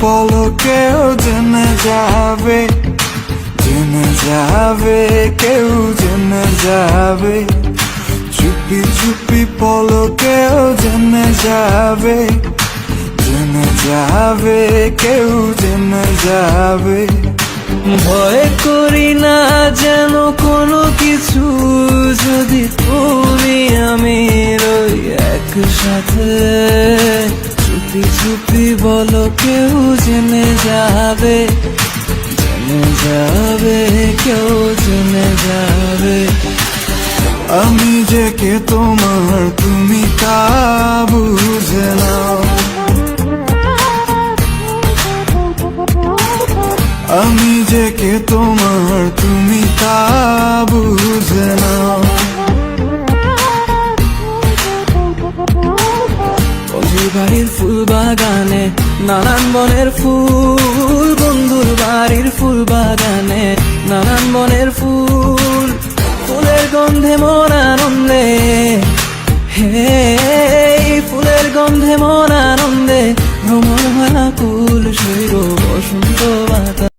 পলকেও জেনে যাবে জেনে যাবে, কেউ জেনে যাবে। চুপি চুপি পলকেও জেনে যাবে জেনে যাবে, কেউ জেনে যাবে। ভয় করি না যেন কোনো কিছু, যদি তুমি আমি রই একসাথে। চুপি চুপি বলো কেউ জেনে যাবে জেনে যাবে, কেউ জেনে যাবে। আমি যে কে তোমার তুমি তা বুঝে আমি যে কে তোমার তুমি তা বাড়ির ফুল বাগানে, নানান বনের ফুল, বন্ধুর বাড়ির ফুল বাগানে, নানান বনের ফুল, ফুলের গন্ধে মন আনন্দে। হে, ফুলের গন্ধে মন আনন্দে ভ্রমণ হয় কুল শৈর বসন্ত বাতাস।